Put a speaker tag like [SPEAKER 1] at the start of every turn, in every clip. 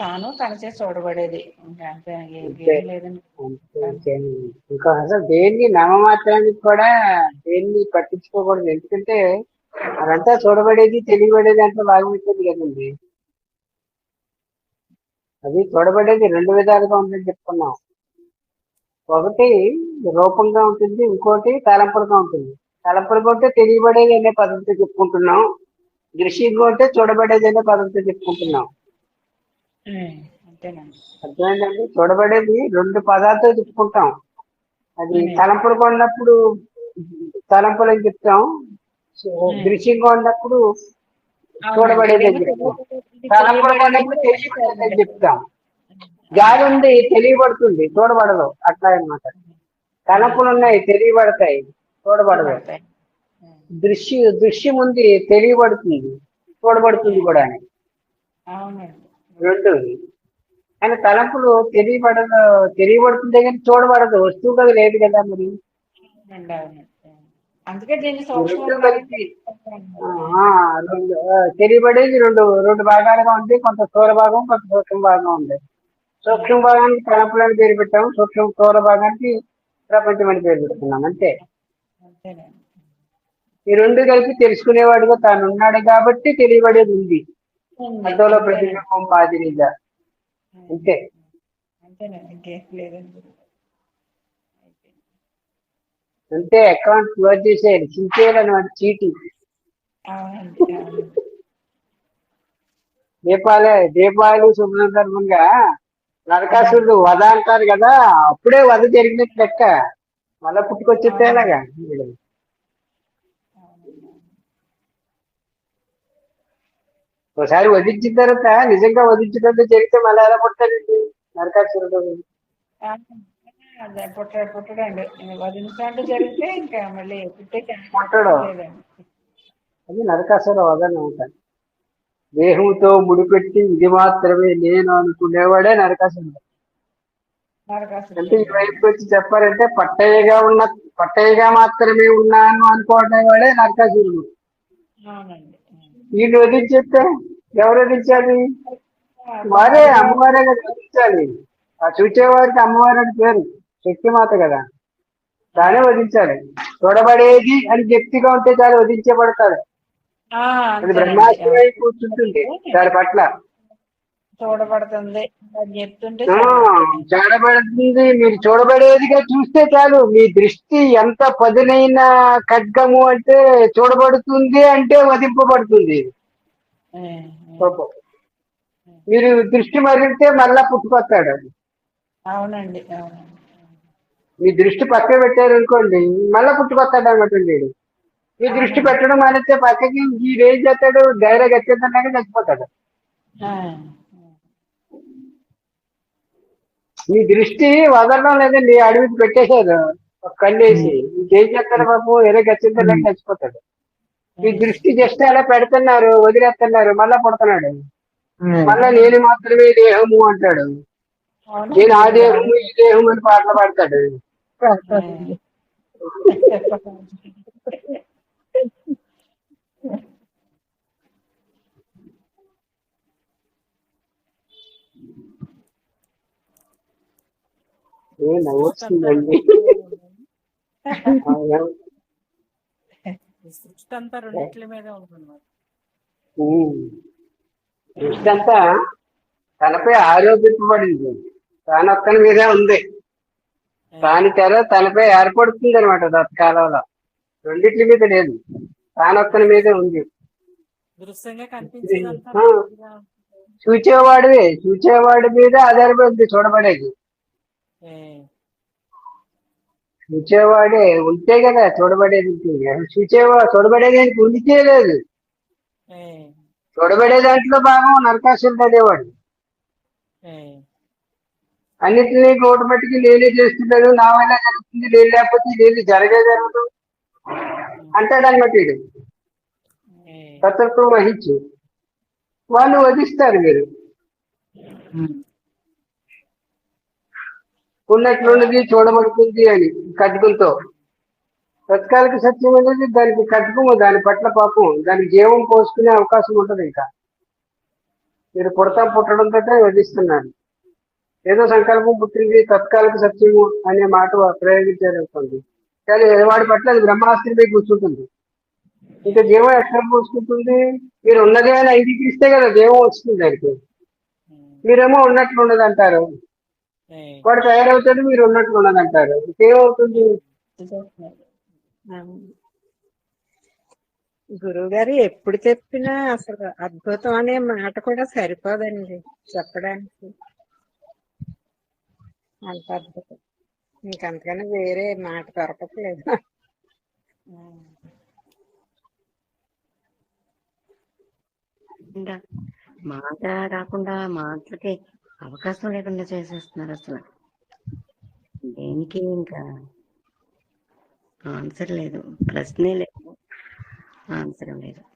[SPEAKER 1] తాను తనచే చూడబడేది. ఇంకా అంతే లేదండి
[SPEAKER 2] అసలు దేన్ని నామమాత్రానికి కూడా దేన్ని పట్టించుకోకూడదు. ఎందుకంటే అదంతా చూడబడేది తెలియబడేది అంతా బాగుంటుంది కదండి. అది చూడబడేది రెండు విధాలుగా ఉందని చెప్పుకున్నాం. ఒకటి రూపంగా ఉంటుంది ఇంకోటి తలంపులుగా ఉంటుంది. తలంపులుగా ఉంటే తెలియబడేది అనే పద్ధతితో చెప్పుకుంటున్నాం. దృశ్యంగా ఉంటే చూడబడేది అనే పద్ధతితో చెప్పుకుంటున్నాం.
[SPEAKER 1] అంతేనండి.
[SPEAKER 2] అర్థమైందండి? చూడబడేది రెండు పదాలతో చెప్పుకుంటాం. అది
[SPEAKER 1] ఉమ్.
[SPEAKER 2] తలంపులుగా ఉన్నప్పుడు తలంపులు అని చెప్తాం. దృశ్యంగా ఉన్నప్పుడు
[SPEAKER 1] అవునండి.
[SPEAKER 2] చూడబడేది అని చెప్తాం.
[SPEAKER 1] తెలియబడేది,
[SPEAKER 2] తలంపులుగా ఉన్నప్పుడు తెలియబడేది చెప్తాం. గాలి ఉంది తెలియబడుతుంది. చూడబడదు అట్లా అన్నమాట. తలంపులు ఉన్నాయి తెలియబడతాయి. చూడబడదు దృశ్య దృశ్యం ఉంది తెలియబడుతుంది. చూడబడుతుంది కూడా అని.
[SPEAKER 1] అవునండి.
[SPEAKER 2] రెండు కానీ తలంపులు తెలియబడదు తెలియబడుతుంది కానీ చూడబడదు. వస్తువు కదా లేదు కదా మరి.
[SPEAKER 1] అందుకే
[SPEAKER 2] రెండు తెలియబడేది రెండు రెండు భాగాలుగా ఉంది కొంత స్థూల భాగం కొంత సూక్ష్మ భాగం ఉంది సూక్ష్మ భాగానికి తలంపులని పేరు పెట్టాము. సూక్ష్మ స్థూల భాగానికి ప్రపంచం అని పేరు పెట్టుకున్నాం అంతే. ఈ రెండు కలిపి తెలుసుకునేవాడుగా తాను ఉన్నాడు కాబట్టి తెలియబడేది ఉంది.
[SPEAKER 1] అంతేనండి.
[SPEAKER 2] ప్రతిబింబం మాదిరిగా అంతే అంతే అకౌంట్ క్లోజ్ చేసేయాలి చించేయాలి అనమాట చీటీ.
[SPEAKER 1] అవునండి
[SPEAKER 2] దీపావళి దీపావళి శుభ సందర్భంగా నరకాసురుడు వధ అంటారు కదా అప్పుడే వధ జరిగినట్టు లెక్క. మళ్ళా పుట్టుకొచ్చేస్తే ఎలాగా ఒకసారి వధించిన తర్వాత నిజంగా వధించినట్టు జరిగితే మళ్ళీ ఎలా పుట్టాడండి నరకాసురుడు.
[SPEAKER 1] పుట్టాడు పుట్టడండి. జరిగితే ఇంకా మళ్ళీ పుట్టే ఛాన్స్
[SPEAKER 2] పుట్టడు. అది నరకాసుర అనమాట దేహంతో ముడిపెట్టి ఇది మాత్రమే నేను అనుకునేవాడే నరకాసురుడు. అంటే ఈ వైపు వచ్చి చెప్పారంటే పట్టయ్యగా ఉన్న పట్టయ్యగా మాత్రమే ఉన్నాను అనుకోవడం వాడే నరకాసురుడు వీళ్ళు వదిలించేస్తే ఎవరు వదిలించాలి వారే అమ్మవారే కదా వదిలించాలి ఆ చూచేవారికి అమ్మవారి అని పేరు శక్తిమాత కదా. దానే వధించాలి చూడబడేది అని గట్టిగా ఉంటే చాలు వధించబడతాడు
[SPEAKER 1] ఆ,
[SPEAKER 2] అది. బ్రహ్మాస్త్రమై కూర్చుంటుంది దాని పట్ల.
[SPEAKER 1] చూడబడుతుంది చెప్తుంటే.
[SPEAKER 2] చూడబడుతుంది మీరు చూడబడేదిగా చూస్తే చాలు. మీ దృష్టి ఎంత పదునైన ఖడ్గము అంటే చూడబడుతుంది అంటే వధింపబడుతుంది. పాపం. మీరు దృష్టి మరిగితే మళ్ళా పుట్టుకొస్తాడు.
[SPEAKER 1] అవునండి అవునండి
[SPEAKER 2] మీ దృష్టి పక్కన పెట్టారు అనుకోండి మళ్ళా పుట్టుకొస్తాడు అనమాట వీడు. మీ దృష్టి పెట్టడం మానేస్తే పక్కకి వీడు ఏం చేస్తాడు ధైర్యం వచ్చేదన్నాక చచ్చిపోతాడు. మీ దృష్టి వదలడం లేదండి అడవికి పెట్టేశారు. కళ్ళేసి ఇంకేం చేస్తాడు బాబు? ఏదో గచ్చిందన్నాక చచ్చిపోతాడు. మీ దృష్టి జస్ట్ అలా పెడుతున్నారు వదిలేస్తున్నారు మళ్ళా పుడుతున్నాడు. మళ్ళా నేను మాత్రమే దేహము అంటాడు. నేను ఆ దేహము ఈ దేహము అని పాటలు పాడతాడు.
[SPEAKER 1] ఈ సృష్టి అంతా రెండిట్ల మీద ఉంటుంది
[SPEAKER 2] దృష్టి అంతా తనపై ఆరోపింపబడింది. తానొక్కని మీదే ఉంది. తాని తెర తనపై ఏర్పడుతుంది అనమాట తత్కాలంలో. రెండిట్ల మీద లేదు. తానొక్కని మీదే ఉంది. చూచేవాడివే. చూచేవాడి మీద ఆధారపడింది చూడబడేది. చూచేవాడే ఉంటే కదా చూడబడేది ఉంటుంది. చూచేవా చూడబడేది ఉండితే లేదు చూడబడే దాంట్లో భాగం నరకాసురుడు అనేవాడు.
[SPEAKER 1] ఏ,
[SPEAKER 2] అన్నిటినీ నోటు మట్టికి నేనే చేస్తున్నాను నా వల్ల జరుగుతుంది నేను లేకపోతే నేను జరగే జరగదు అంటాడు అన్నమాట వీడు
[SPEAKER 1] ఏ.
[SPEAKER 2] తత్వత్వం వహించి వాళ్ళు వధిస్తారు మీరు ఉన్నట్లున్నది చూడబడుతుంది అని కట్టుకులతో తత్కాలిక సత్యం అనేది దానికి కటుకము దాని పట్ల పాపం దానికి జీవం పోసుకునే అవకాశం ఉంటుంది ఇంకా. మీరు పుడతా పుట్టడంతో వధిస్తున్నారు ఏదో సంకల్పం పుట్టింది తత్కాలిక సత్యము అనే మాట ప్రయోగించారు కానీ వాడి పట్ల అది బ్రహ్మాస్త్రమే కూర్చుంటుంది. ఇంకా జీవం ఎక్కడ పోసుకుంటుంది? మీరు ఉన్నదే అని అంగీకరిస్తే కదా జీవం వస్తుంది దానికి. మీరేమో ఉన్నట్లు ఉండదు అంటారు వాడు తయారవుతాడు మీరు ఉన్నట్లు ఉన్నది అంటారు ఇంకేమవుతుంది?
[SPEAKER 3] గురువు గారు ఎప్పుడు చెప్పినా అసలు అద్భుతం అనే మాట కూడా సరిపోదండి చెప్పడానికి. అంత అద్భుతం. ఇంకంతకన్నా వేరే మాట దొరకట్లేదు.
[SPEAKER 4] ఇంకా మాట కాకుండా మాటలకి అవకాశం లేకుండా చేసేస్తున్నారు అసలు. దేనికి ఇంకా? ఆన్సర్ లేదు. ప్రశ్నే లేదు. ఆన్సర్ లేదు.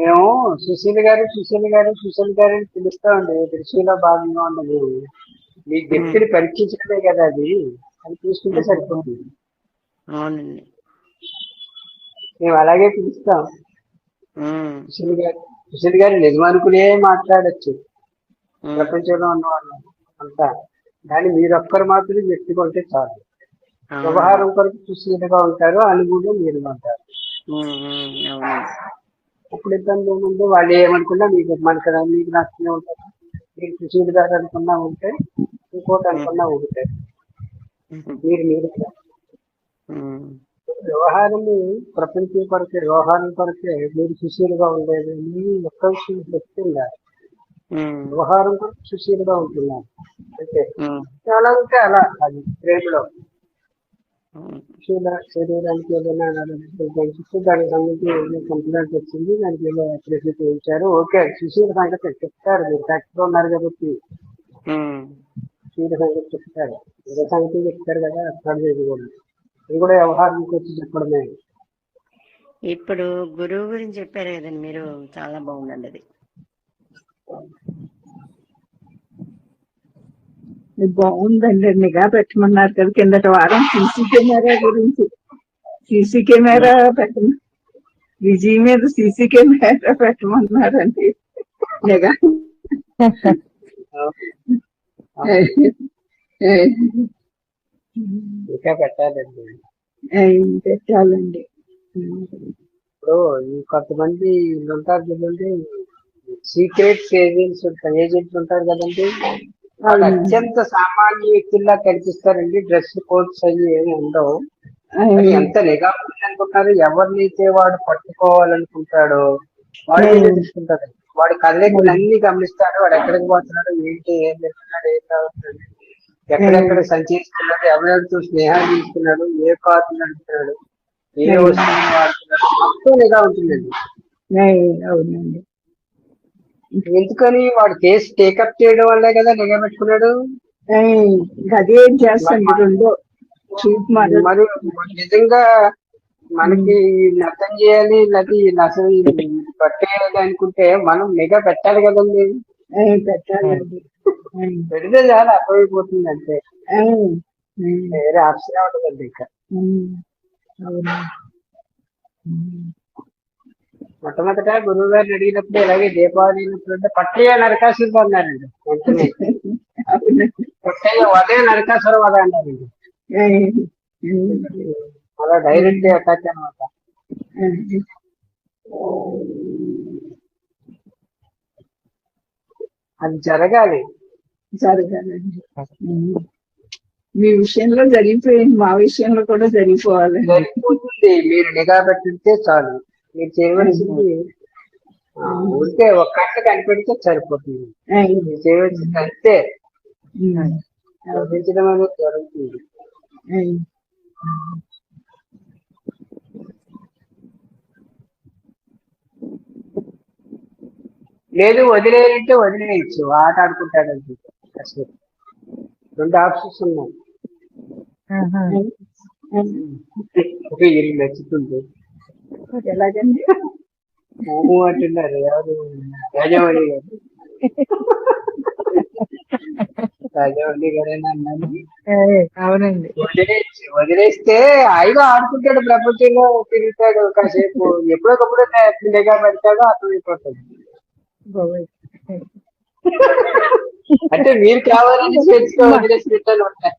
[SPEAKER 2] మేము సుశీల్ గారు సుశీల్ గారు సుశీల్ గారు అని పిలుస్తామండి దృష్టిలో భాగంగా ఉన్నది మీ వ్యక్తిని పరీక్షించడమే కదా అది. అది చూసుకుంటే సరిపోతుంది.
[SPEAKER 4] అవునండి.
[SPEAKER 2] మేము అలాగే పిలుస్తాం. సుశీల్ గారు సుశీల్ గారు నిజమనుకునే మాట్లాడచ్చు. ప్రపంచంలో ఉన్న వాళ్ళు అంతా. కానీ మీరొక్కరు మాత్రం వ్యక్తి కొంటే చాలు. వ్యవహారం కొరకు సుశీలుగా ఉంటారు అనుగుణం మీరు ఉంటారు. అప్పుడు ఇబ్బంది ఏముంది? వాళ్ళు ఏమనుకున్నా మీకు మనకు మీకు నచ్చనే ఉంటారు. మీరు సుశీల్ గారు అనుకున్నా ఉంటే ఇంకోటి అనుకున్నా ఉంటాయి మీరు మీరు వ్యవహారము ప్రపంచం కొరకే వ్యవహారం కొరకే మీరు సుశీలుగా ఉండేది మీ ఒక్క విషయం చెప్తుందా వ్యవహారం కొరకు సుశీలుగా ఉంటున్నారు అంటే చాలా ఉంటే అలా. అది ప్రేమలో. శరీరానికి ఏదైనా కనిపిస్తే దానికి సంబంధించి ఏదైనా కంప్లైంట్ వచ్చింది దానికి ఏదో ప్రశ్న చేయించారు ఓకే సుశీల సంగతి చెప్తారు మీరు. ఫ్యాక్టరీలో ఉన్నారు కాబట్టి
[SPEAKER 4] ఉమ్,
[SPEAKER 2] సుశీల సంగతి చెప్తారు. ఏదో సంగతి చెప్తారు కదా అర్థం కూడా ఇది కూడా వ్యవహారానికి వచ్చి చెప్పడమే.
[SPEAKER 4] ఇప్పుడు గురువు గురించి చెప్పారు కదండి మీరు చాలా బాగుందండి అది
[SPEAKER 1] ఇది బాగుందండి. నిఘా పెట్టమన్నారు కదా కిందటి వారం సీసీ కెమెరా గురించి. సీసీ కెమెరా పెట్టమ విజయ్ మీద సీసీ కెమెరా పెట్టమన్నారండి. నిఘా.
[SPEAKER 2] ఇంకా పెట్టాలండి.
[SPEAKER 1] పెట్టాలండి.
[SPEAKER 2] ఇప్పుడు కొంతమంది ఉంటారు కదండి సీక్రెట్ ఏజెంట్స్ ఏజెంట్స్ ఉంటారు కదండి. వాళ్ళు అత్యంత సామాన్య వ్యక్తుల్లా కనిపిస్తారండి. డ్రెస్ కోడ్స్ అవి ఏమి ఉండవు. ఎంత నిఘా అనుకుంటారు ఎవరినైతే వాడు పట్టుకోవాలనుకుంటాడో వాడు ఏదో తీసుకుంటాడు వాడి కదలికలు అన్ని గమనిస్తాడు. వాడు ఎక్కడికి పోతున్నాడు? ఏంటి? ఏం చేస్తున్నాడు? ఏం తాగుతున్నాడు ఎక్కడెక్కడ సంచరిస్తున్నాడు? ఎవరెవరితో స్నేహాలు తీసుకున్నాడు ఏ కారు నడుపుతున్నాడు? ఏ వస్తువులు వాడుతున్నాడు? మొత్తం నిఘా ఉంటుందండి.
[SPEAKER 1] అవునండి.
[SPEAKER 2] ఎందుకని వాడు కేసు టేకప్ చేయడం వల్లే కదా నిఘా పెట్టుకున్నాడు?
[SPEAKER 1] అదే చేస్తాండి రెండో చూపు మరి
[SPEAKER 2] నిజంగా మనకి నష్టం చేయాలి లేకపోతే నష్టం పట్టేయాలి అనుకుంటే మనం నిఘా పెట్టాలి కదండి.
[SPEAKER 1] పెట్టాలండి
[SPEAKER 2] పెడితే చాలా అర్థమైపోతుంది అంతే. వేరే ఆప్షన్ ఉండదండి ఇక.
[SPEAKER 1] అవును?
[SPEAKER 2] మొట్టమొదట గురువు గారిని అడిగినప్పుడు ఇలాగే దీపావళి అయినప్పుడు పట్టయ్య నరకాసురుడు అన్నారండి వెంటనే. పట్టయ్య వదే నరకాసురం వద అన్నారండి అలా డైరెక్ట్ అటాక్ అనమాట. అది జరగాలి.
[SPEAKER 1] జరగాలండి. మీ విషయంలో జరిగిపోయింది మా విషయంలో కూడా జరిగిపోవాలండి.
[SPEAKER 2] జరిగిపోతుంది. మీరు నిఘా పెట్టితే చాలు. మీరు చేయవలసింది ఉంటే ఒక కట్ట కనిపెడితే సరిపోతుంది. మీరు చేయవలసింది అంతే. పెంచడం అనేది జరుగుతుంది. లేదు వదిలేయంటే వదిలేయచ్చు. ఆట ఆడుకుంటాడంటే అసలు రెండు ఆప్షన్స్ ఉన్నాయి. నచ్చుతుంది.
[SPEAKER 1] ఎలాగండి
[SPEAKER 2] అంటున్నారు ఎవరు? గారు. గారేనా
[SPEAKER 3] అవునండి.
[SPEAKER 2] వదిలేసి వదిలేస్తే హాయిగా ఆడుకుంటాడు ప్రపంచంలో తిరుగుతాడు కాసేపు. ఎప్పుడొకప్పుడు నిఘా పెడతాడో అర్థమైపోతుంది
[SPEAKER 3] బాబోయ్.
[SPEAKER 2] అంటే మీరు కావాలని స్వేచ్ఛగా వదిలేసి పెట్టాలి ఉంటాయి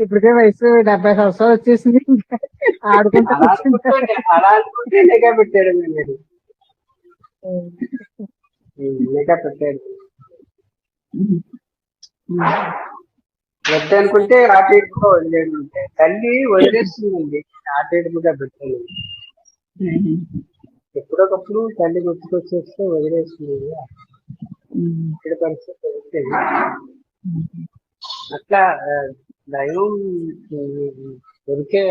[SPEAKER 3] ఇప్పటికే వయసు డెబ్బై సంవత్సరాలు వచ్చేసింది. ఆడుకుంటూ
[SPEAKER 2] పెట్టాడు మీరు. పెట్టాడు వద్దనుకుంటే ఆటేడుపుగా వదిలేడు తల్లి వదిలేస్తుందండి. ఆటేడుపుగా పెట్టాలి ఎప్పుడొకప్పుడు తల్లి గుర్తుకొచ్చేస్తే వదిలేస్తుంది. ఇక్కడ పరిస్థితి వస్తే అట్లా దైవం దొరికే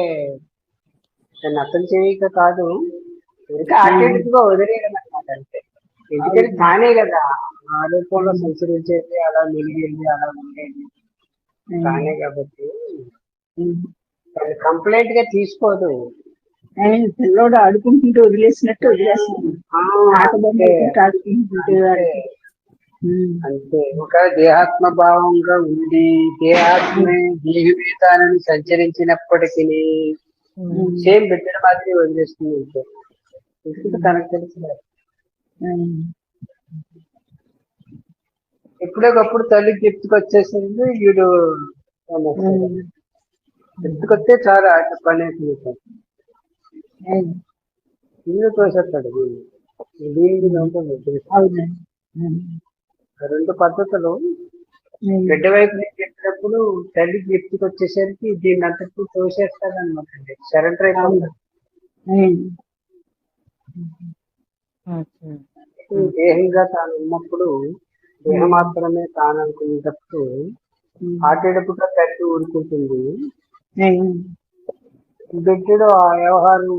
[SPEAKER 2] దాన్ని అర్థం చేయక కాదు. దొరికే ఆటేడుపుగా వదిలేయడం అనమాట అంతే. ఎందుకంటే తానే కదా. ఆ రూపంలో సంచరించేది అలా మిగిలింది అలా ఉండేది. తానే కాబట్టి. కంప్లైంట్గా తీసుకోదు.
[SPEAKER 1] పిల్లోడు ఆడుకుంటుంటే వదిలేసినట్టు వదిలేస్తుంది.
[SPEAKER 2] అంతే. ఒక దేహాత్మ భావంగా ఉండి దేహాత్మే దేహమే తానని సంచరించినప్పటికీ సేమ్ బిడ్డల మాదిరి వదిలేస్తుంది ఎందుకంటే తనకు తెలుసు కదా.
[SPEAKER 1] ఉమ్.
[SPEAKER 2] ఎప్పుడోకప్పుడు తల్లి గుర్తుకొచ్చేసింది వీడు. గుర్తుకొస్తే చాలా ఆట పని. ఇల్లు తోసేస్తాడు దీనికి. రెండు పద్ధతులు బిడ్డ వైపు నుంచి చెప్పినప్పుడు తల్లి గుర్తుకొచ్చేసరికి దీన్ని అంతకు తోసేస్తాడు అనమాట అండి. సరెండర్ అయిపోతుంది. దేహంగా తాను ఉన్నప్పుడు దేహం మాత్రమే తాను అనుకునేటప్పుడు. ఆటేటప్పుడు తల్లి ఊరుకుంటుంది. బిడ్డడు ఆ వ్యవహారం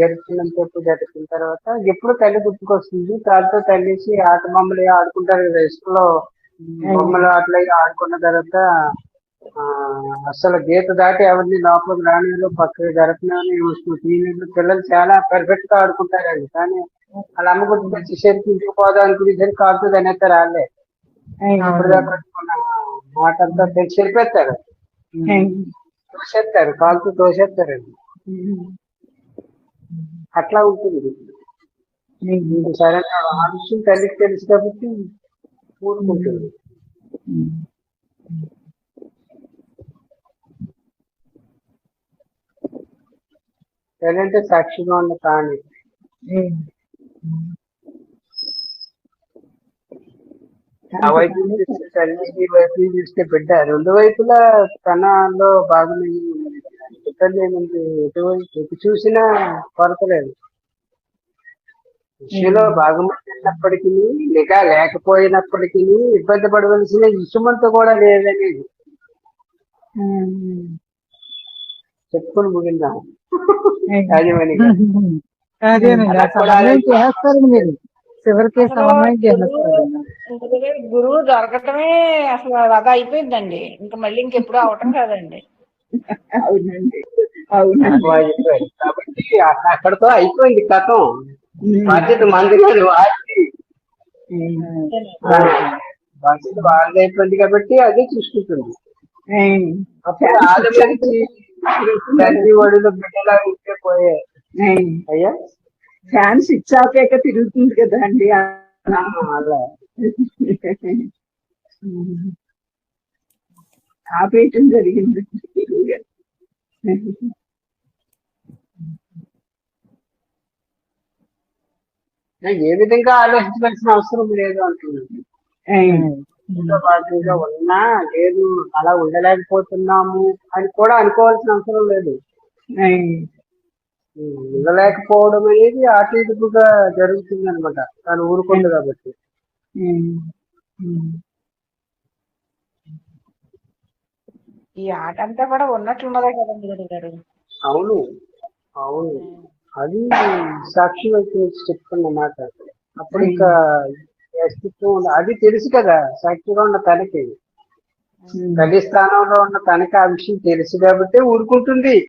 [SPEAKER 2] జరుగుతున్నంతసేపు జరుగుతున్న తర్వాత ఎప్పుడు తల్లి గుర్తుకొస్తుంది? దాంతో తల్లిసి ఆట బొమ్మలు ఆడుకుంటారు కదా ఇసుకలో బొమ్మలు అట్లా ఆడుకున్న తర్వాత ఆ అసలు గీత దాటి ఎవరిని లోపలికి రానిలో పక్కకి జరపని వస్తుంది పిల్లలు చాలా పర్ఫెక్ట్గా ఆడుకుంటారండి. కానీ వాళ్ళ అమ్మ గుర్తుకొచ్చేసరికి ఇంటికి పోదాం అనుకునేసరికి కాలుతో దాని రాలే మాట అంతా తెలిసి
[SPEAKER 1] ఉమ్.
[SPEAKER 2] తోసేస్తారు కాలుతో తోసేస్తారండి. అట్లా ఉంటుంది. సరే ఆ విషయం తల్లికి తెలుసు కాబట్టి తల్లి అంటే సాక్షిగా ఉన్న ప్రాణి. ఆ వైపు ఈ వైపు చూస్తే బిడ్డ రెండు వైపులా తనలో భాగమే ఉంది. ఇబ్బంది ఏముంది ఎటువైపు ఎటు చూసినా కొరత లేదు విషయంలో భాగమైనప్పటికీ నిఘా లేకపోయినప్పటికీ ఇబ్బంది పడవలసిన ఇసుమంత కూడా లేదనేది. చెప్పుకొని ముగిందాం?
[SPEAKER 3] మీరు. చివరికి సమన్వయం చేస్తారు.
[SPEAKER 5] అందుకనే గురువు దొరకటమే అసలు అది అయిపోయిందండి. ఇంకా మళ్ళీ ఇంకెప్పుడు అవటం కాదండి.
[SPEAKER 1] అవునండి.
[SPEAKER 2] కాబట్టి అక్కడతో అయిపోయింది కథం. బాధ్యత మంది కాదు వాడి
[SPEAKER 1] ఉమ్.
[SPEAKER 2] బాధ్యత వాళ్ళది అయిపోయింది కాబట్టి అదే చూసుకుంటుంది
[SPEAKER 1] ఉమ్.
[SPEAKER 2] అప్పుడు ఆదమరించి తల్లి ఒడిలో బిడ్డలా ఉంటే పోయే
[SPEAKER 1] ఉమ్.
[SPEAKER 2] అయ్యా
[SPEAKER 1] ఫ్యాన్ స్విచ్ ఆపాక తిరుగుతుంది కదా అండి
[SPEAKER 2] ఆ, అలా
[SPEAKER 1] ఆపేయటం జరిగింది
[SPEAKER 2] ఏ విధంగా ఆలోచించవలసిన అవసరం లేదు అంటున్నాను. ఉన్నా లేదు అలా ఉండలేకపోతున్నాము అని కూడా అనుకోవాల్సిన అవసరం లేదు. ఉండలేకపోవడం అనేది అటు ఇటుగా జరుగుతుంది అనమాట తను ఊరుకుంది కాబట్టి.
[SPEAKER 5] ఈ ఆట అంతా కూడా ఉన్నట్లున్నదే కదండి గారు.
[SPEAKER 2] అవును. అవును. అది సాక్షి వైపు నుంచి చెప్తున్న మాట అప్పుడు ఇంకా అస్తిత్వం. అది తెలుసు కదా సాక్షిగా ఉన్న తనకి. తల్లి స్థానంలో ఉన్న తనకి ఆ విషయం తెలుసు కాబట్టి ఊరుకుంటుంది.